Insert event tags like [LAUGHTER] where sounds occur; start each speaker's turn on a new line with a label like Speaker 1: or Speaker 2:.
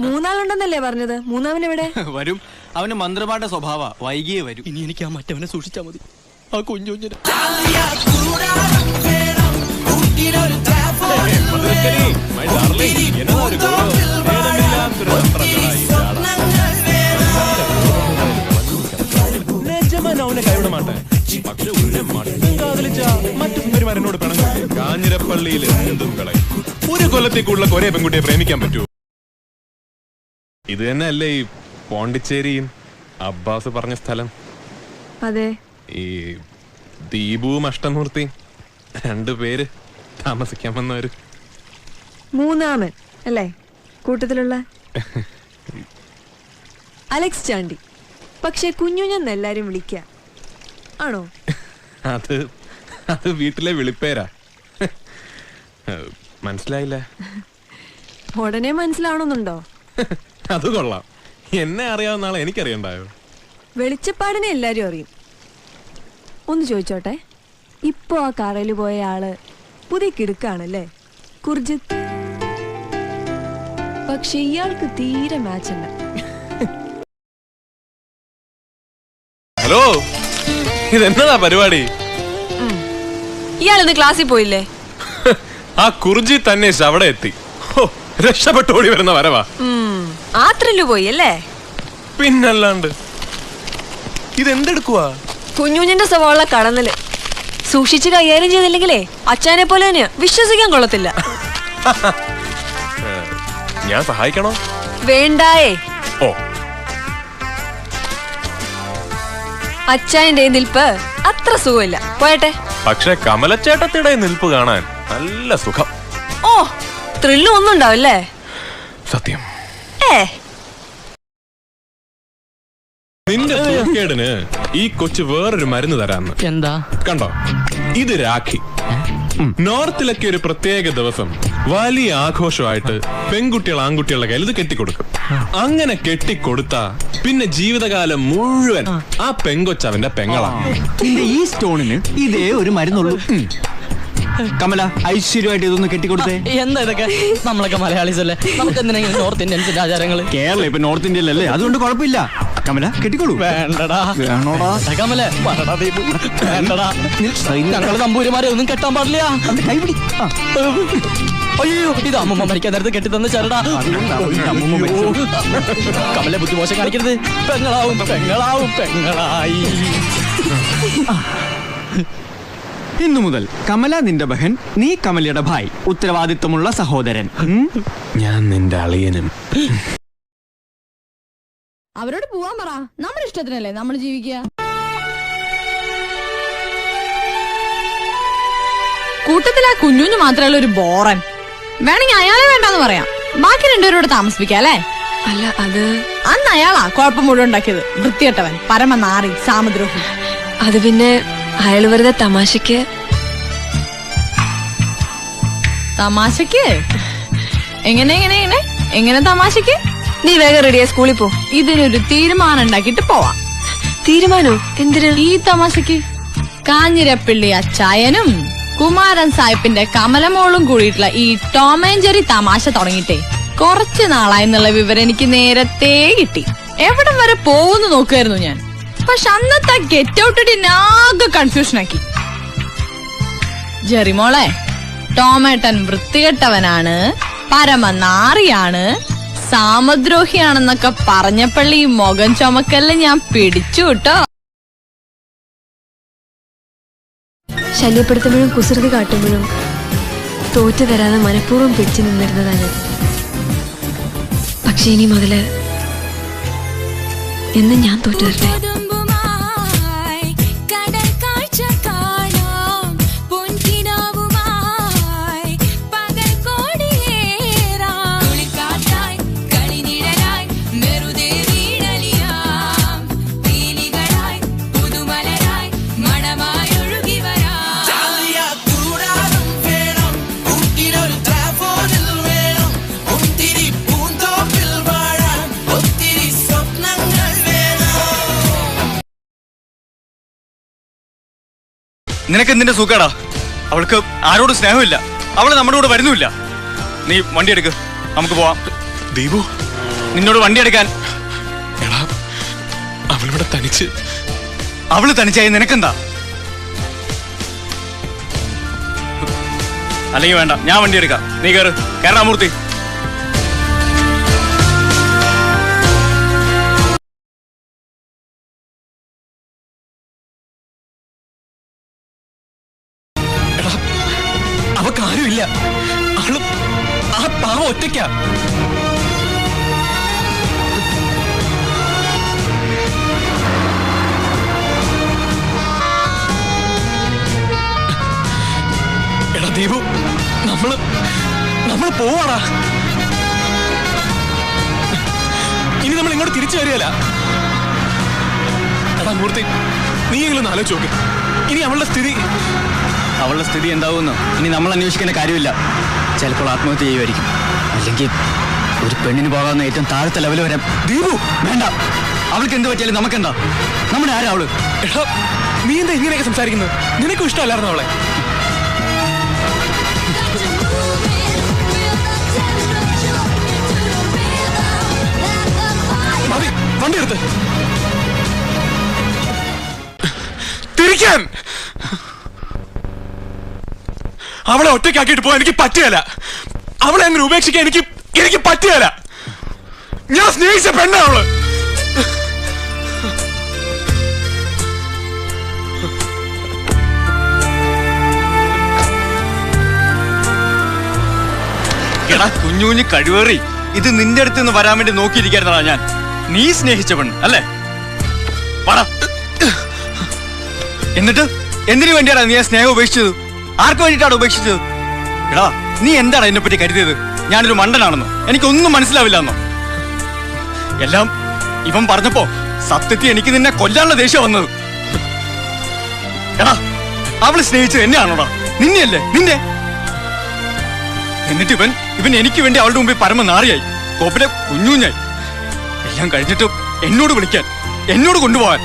Speaker 1: മൂന്നാളുണ്ടെന്നല്ലേ പറഞ്ഞത്? മൂന്നാമൻ എവിടെ [LAUGHS]
Speaker 2: വരും. അവന് മന്ത്രപാട സ്വഭാവ വൈകിയേ വരും.
Speaker 3: ഇനി എനിക്ക് ആ മറ്റവനെ സൂക്ഷിച്ചാ മതി. ആ
Speaker 4: കുഞ്ഞു കൈവിട മാട്ടെ പക്ഷെ ഒരു മട്ടും കാതലിച്ച മറ്റു സുന്ദരിമാരെന്നോട് പിണങ്ങും കാഞ്ഞിരപ്പള്ളിയിൽ എന്തും കളയും. ഒരു കൊല്ലത്തേക്കുള്ള കൊറേ പെൺകുട്ടിയെ പ്രേമിക്കാൻ പറ്റുമോ? ഇത് തന്നെയല്ലേ ഈ പോണ്ടിച്ചേരിയും അബ്ബാസ് പറഞ്ഞ സ്ഥലം?
Speaker 1: അതെ.
Speaker 4: ഈ ദീപുവും അഷ്ടമൂർത്തി രണ്ടു പേര് താമസിക്കാൻ വന്നവര്.
Speaker 1: മൂന്നാമൻ അല്ലേ? കൂട്ടത്തിലുള്ള? [LAUGHS] അലക്സ് ചാണ്ടി. പക്ഷെ കുഞ്ഞുഞ്ഞെന്ന് എല്ലാരും വിളിക്ക. ആണോ? [LAUGHS]
Speaker 4: അത് അത് വീട്ടിലെ വിളിപ്പേരാ. [LAUGHS] മനസ്സിലായില്ല?
Speaker 1: ഉടനെ മനസ്സിലാവണമെന്നുണ്ടോ?
Speaker 4: അത് കൊള്ളാം. എന്നെ അറിയാവുന്ന ആളെ എനിക്കറിയണ്ടായോ?
Speaker 1: വെളിച്ചപ്പാടിനെ എല്ലാരും അറിയും. ഒന്ന് ചോദിച്ചോട്ടെ? ഇപ്പോ ആ കാറയിൽ പോയ ആൾ പുതിയ കിടുക്കാണല്ലേ? കുർജിത്ത്. പക്ഷെ ഇയാൾക്ക് തീരെ മാച്ച് അല്ല.
Speaker 4: ഹലോ? ഇതെന്നതാ പരിപാടി?
Speaker 1: ഇയാൾ ഇന്ന് ക്ലാസ്സിൽ പോയില്ലേ?
Speaker 4: ആ കുർജി തന്നെ അവിടെ എത്തി. ഹോ, രക്ഷപ്പെട്ടു വരുന്ന വരവാ.
Speaker 1: ആ ത്രില്ല് പോയി അല്ലേ?
Speaker 4: പിന്നല്ലാണ്ട്. ഇതെന്തെടുക്കുവാ?
Speaker 1: കുഞ്ഞുഞ്ഞിന്റെ സവാള കടന്നൽ. സൂക്ഷിച്ച് കൈകാര്യം ചെയ്തില്ലെങ്കിലേ അച്ഛനെ പോലെ തന്നെ വിശ്വസിക്കാൻ കൊള്ളത്തില്ല.
Speaker 4: ഞാൻ സഹായിക്കണോ?
Speaker 1: വേണ്ടായേ.
Speaker 4: ഓ.
Speaker 1: അച്ചായന്റെ നിൽപ്പ് അത്ര സുഖമില്ല. പോയട്ടെ.
Speaker 4: പക്ഷെ കമലച്ചേട്ടത്തിടെ നിൽപ്പ് കാണാൻ നല്ല സുഖം.
Speaker 1: ഓ ത്രില്ലും ഒന്നും ഉണ്ടാവില്ലേ?
Speaker 4: സത്യം. നിന്റെ തൂക്കേടിന് ഈ കൊച്ചു വേറൊരു മരുന്ന് തരാന്ന്.
Speaker 3: എന്താ?
Speaker 4: കണ്ടോ? ഇത് രാഖി. നോർത്തിലൊക്കെ ഒരു പ്രത്യേക ദിവസം വലിയ ആഘോഷമായിട്ട് പെൺകുട്ടികൾ ആൺകുട്ടികളുടെ കയ്യിൽ ഇത് കെട്ടിക്കൊടുക്കും. അങ്ങനെ കെട്ടിക്കൊടുത്ത പിന്നെ ജീവിതകാലം മുഴുവൻ ആ പെങ്കൊച്ചവന്റെ പെങ്ങളാണ്
Speaker 2: ഈ സ്റ്റോണിന് ഇതേ ഒരു മരുന്നുള്ളൂ. കമല ഐശ്വര്യമായിട്ട് ഇതൊന്ന് കെട്ടിക്കൊടുത്തേ.
Speaker 3: എന്താ ഇതൊക്കെ? നമ്മളൊക്കെ മലയാളീസ് അല്ലേ നമുക്ക് എന്തിനാ നോർത്ത് ഇന്ത്യൻസ് ആചാരങ്ങൾ
Speaker 2: കേരള ഇപ്പൊ നോർത്ത് ഇന്ത്യയിലല്ലേ അതുകൊണ്ട് കുഴപ്പമില്ല. കമല കെട്ടിക്കോളൂ
Speaker 3: വേണ്ടടാ.
Speaker 2: വേണോടാ.
Speaker 3: കമല പറടാ ദീപു. വേണ്ടടാ. ഞങ്ങൾ നമ്പൂരിമാരെ ഒന്നും കെട്ടാൻ പാടില്ല.
Speaker 2: കൈപിടി
Speaker 3: അയ്യോ ഇത് അമ്മമ്മ മരിക്കാൻ നേരത്തെ കെട്ടി തന്ന ചരടാ. കമലെ ബുദ്ധിമോശം കാണിക്കരുത്. പെങ്ങളാവും പെങ്ങളാവും പെങ്ങളായി.
Speaker 2: ഇന്നു മുതൽ കമല നിന്റെ ബഹൻ നീ കമലയുടെ ഭായ്. ഉത്തരവാദിത്വമുള്ള സഹോദരൻ.
Speaker 4: ഞാൻ നിന്റെ അളിയനും.
Speaker 5: അവരോട് പോവാൻ പറ. നമ്മുടെ ഇഷ്ടത്തിനല്ലേ നമ്മൾ ജീവിക്കുക? കൂട്ടത്തിൽ ആ കുഞ്ഞുഞ്ഞു മാത്രമല്ല ഒരു ബോറൻ. വേണമെങ്കിൽ അയാളെ വേണ്ടെന്ന് പറയാം. ബാക്കി രണ്ടുപേരോട് താമസിപ്പിക്കാം അല്ലേ?
Speaker 1: അല്ല അത്
Speaker 5: അന്ന് അയാളാ കുഴപ്പം മുഴുവൻ ഉണ്ടാക്കിയത്. വൃത്തികെട്ടവൻ പരമനാറി സാമദ്രോഹി.
Speaker 1: അത് പിന്നെ അയാൾ വെറുതെ തമാശക്ക്?
Speaker 5: തമാശക്ക്? എങ്ങനെ എങ്ങനെ എങ്ങനെ? എങ്ങനെ തമാശക്ക്?
Speaker 1: നീ വേഗം റെഡിയാ സ്കൂളിൽ പോ.
Speaker 5: ഇതിനൊരു തീരുമാനം ഉണ്ടാക്കിട്ട് പോവാം.
Speaker 1: തീരുമാനോ? എന്തിനു?
Speaker 5: ഈ തമാശക്ക്? കാഞ്ഞിരപ്പള്ളി അച്ചായനും കുമാരൻ സാഹിബിന്റെ കമലമോളും കൂടിയിട്ടുള്ള ഈ ടോം തമാശ തുടങ്ങിയിട്ടേ കുറച്ചു നാളായി എന്നുള്ള വിവരം എനിക്ക് നേരത്തെ കിട്ടി. എവിടം വരെ പോകുന്നു നോക്കുമായിരുന്നു ഞാൻ. പക്ഷെ അന്നത്തെ ഗെറ്റ് ഔട്ട് ആകെ കൺഫ്യൂഷൻ ആക്കി. ജെറിമോളെ ടോമേട്ടൻ വൃത്തികെട്ടവനാണ് പരമനാറിയാണ് സാമദ്രോഹിയാണെന്നൊക്കെ പറഞ്ഞപ്പള്ളി ഈ മുഖം ചുമക്കല്ലേ ഞാൻ പിടിച്ചു കേട്ടോ.
Speaker 1: ശല്യപ്പെടുത്തുമ്പോഴും കുസൃതി കാട്ടുമ്പോഴും തോറ്റു തരാതെ മനഃപൂർവം പിടിച്ചു നിന്നിരുന്നതാണ് പക്ഷെ ഇനി മുതൽ എന്ന് ഞാൻ തോറ്റു തരട്ടെ
Speaker 6: നിനക്ക് എന്തിന്റെ സുഖാടാ? അവൾക്ക് ആരോടും സ്നേഹമില്ല. അവൾ നമ്മുടെ കൂടെ വരുന്നുമില്ല. നീ വണ്ടി എടുക്ക്. നമുക്ക് പോവാം.
Speaker 4: ദീപു.
Speaker 6: നിന്നോട് വണ്ടി എടുക്കാൻ.
Speaker 4: എടാ അവളിവിടെ തനിച്ച്.
Speaker 6: അവൾ തനിച്ചായി നിനക്കെന്താ? അല്ലെങ്കിൽ വേണ്ട ഞാൻ വണ്ടി എടുക്കാം. നീ കയറ് കേരളാമൂർത്തി
Speaker 3: അവക്ക് ആരുമില്ല അവൾ ആ പാവം ഒറ്റയ്ക്കാ. ദീപു നമ്മൾ നമ്മൾ പോവാടാ. ഇനി നമ്മൾ ഇങ്ങോട്ട് തിരിച്ചു വരികയല്ല. എടാ മൂർത്തി നീ എങ്കിലും ആലോചിച്ച് നോക്ക്. ഇനി അവളുടെ സ്ഥിതി
Speaker 2: അവളുടെ സ്ഥിതി എന്താവുമെന്ന് ഇനി നമ്മൾ അന്വേഷിക്കേണ്ട കാര്യമില്ല. ചിലപ്പോൾ ആത്മഹത്യ ചെയ്യുമായിരിക്കും. അല്ലെങ്കിൽ ഒരു പെണ്ണിന് പോകാവുന്ന ഏറ്റവും താഴത്തെ ലെവൽ വരെ
Speaker 3: ദീപു
Speaker 2: വേണ്ട. അവൾക്ക് എന്ത് പറ്റിയാലും നമുക്കെന്താ? നമ്മുടെ ആരാ അവൾ?
Speaker 3: എടാ നീ എന്താ ഇങ്ങനെയൊക്കെ സംസാരിക്കുന്നത്? നിനക്കും ഇഷ്ടമല്ലായിരുന്നു അവളെ? മതി വണ്ടി എടുത്ത്.
Speaker 4: തിരിക്കാൻ! അവളെ ഒറ്റയ്ക്കാക്കിയിട്ട് പോകാൻ എനിക്ക് പറ്റുകയില്ല. അവളെ അങ്ങനെ ഉപേക്ഷിക്കാൻ എനിക്ക് എനിക്ക് പറ്റുകയില്ല. ഞാൻ സ്നേഹിച്ച പെണ്ണാ
Speaker 6: അവൾ. കുഞ്ഞു കുഞ്ഞു കഴിവേറി. ഇത് നിന്റെ അടുത്ത് നിന്ന് വരാൻ വേണ്ടി നോക്കിയിരിക്കായിരുന്നടാ ഞാൻ. നീ സ്നേഹിച്ച പെണ്ണ് അല്ലേ? എന്നിട്ട് എന്തിനു വേണ്ടിയാണ് നീ ആ സ്നേഹം ഉപേക്ഷിച്ചത്? ആർക്ക് ഉപേക്ഷിച്ചത്? എടാ നീ എന്താണ് എന്നെ പറ്റി കരുതിയത്? ഞാനൊരു മണ്ടനാണെന്നോ? എനിക്കൊന്നും മനസ്സിലാവില്ല എന്നോ എല്ലാം ഇവൻ പറഞ്ഞപ്പോ സത്യത്തിൽ എനിക്ക് നിന്നെ കൊല്ലാനുള്ള ദേഷ്യം വന്നത്. എടാ അവൾ സ്നേഹിച്ചത് എന്നെയാണോടാ? നിന്നെയല്ലേ? നിന്നെ? എന്നിട്ട് ഇവൻ ഇവൻ എനിക്ക് വേണ്ടി അവളുടെ മുമ്പിൽ പരമ നാറിയായി. കോപ്പിലെ കുഞ്ഞുഞ്ഞായി. എല്ലാം കഴിഞ്ഞിട്ട് എന്നോട് വിളിക്കാൻ എന്നോട് കൊണ്ടുപോകാൻ.